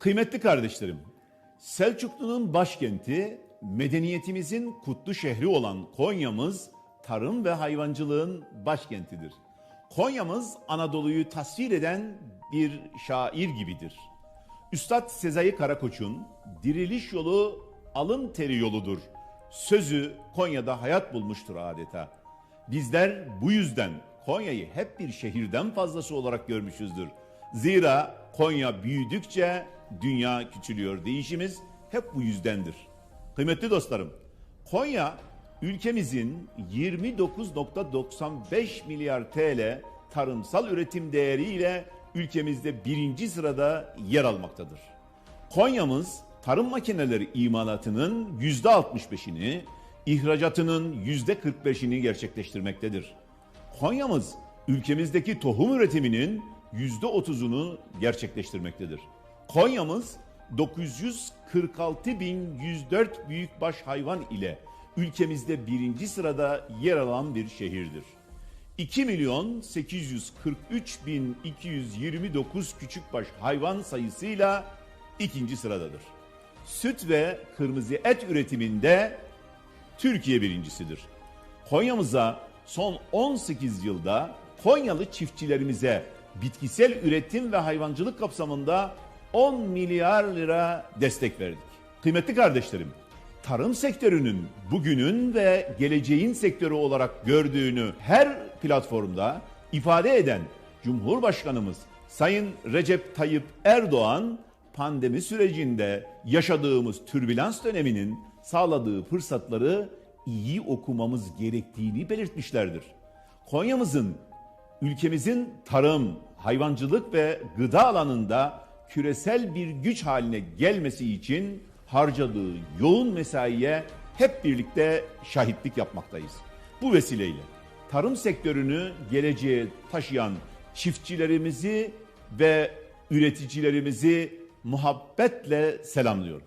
Kıymetli kardeşlerim, Selçuklu'nun başkenti, medeniyetimizin kutlu şehri olan Konya'mız tarım ve hayvancılığın başkentidir. Konya'mız Anadolu'yu tasvir eden bir şair gibidir. Üstad Sezai Karakoç'un diriliş yolu alın teri yoludur. Sözü Konya'da hayat bulmuştur adeta. Bizler bu yüzden Konya'yı hep bir şehirden fazlası olarak görmüşüzdür. Zira Konya büyüdükçe dünya küçülüyor. Değişimiz hep bu yüzdendir. Kıymetli dostlarım, Konya ülkemizin 29.95 milyar TL tarımsal üretim değeriyle ülkemizde birinci sırada yer almaktadır. Konya'mız tarım makineleri imalatının %65'ini, ihracatının %45'ini gerçekleştirmektedir. Konya'mız ülkemizdeki tohum üretiminin %30'unu gerçekleştirmektedir. Konya'mız 946.104 büyükbaş hayvan ile ülkemizde birinci sırada yer alan bir şehirdir. 2 milyon 843 bin 229 küçükbaş hayvan sayısıyla ikinci sıradadır. Süt ve kırmızı et üretiminde Türkiye birincisidir. Konya'mıza son 18 yılda Konyalı çiftçilerimize bitkisel üretim ve hayvancılık kapsamında 10 milyar lira destek verdik. Kıymetli kardeşlerim, tarım sektörünün bugünün ve geleceğin sektörü olarak gördüğünü her platformda ifade eden Cumhurbaşkanımız Sayın Recep Tayyip Erdoğan pandemi sürecinde yaşadığımız türbülans döneminin sağladığı fırsatları iyi okumamız gerektiğini belirtmişlerdir. Konya'mızın ülkemizin tarım, hayvancılık ve gıda alanında küresel bir güç haline gelmesi için harcadığı yoğun mesaiye hep birlikte şahitlik yapmaktayız. Bu vesileyle tarım sektörünü geleceğe taşıyan çiftçilerimizi ve üreticilerimizi muhabbetle selamlıyorum.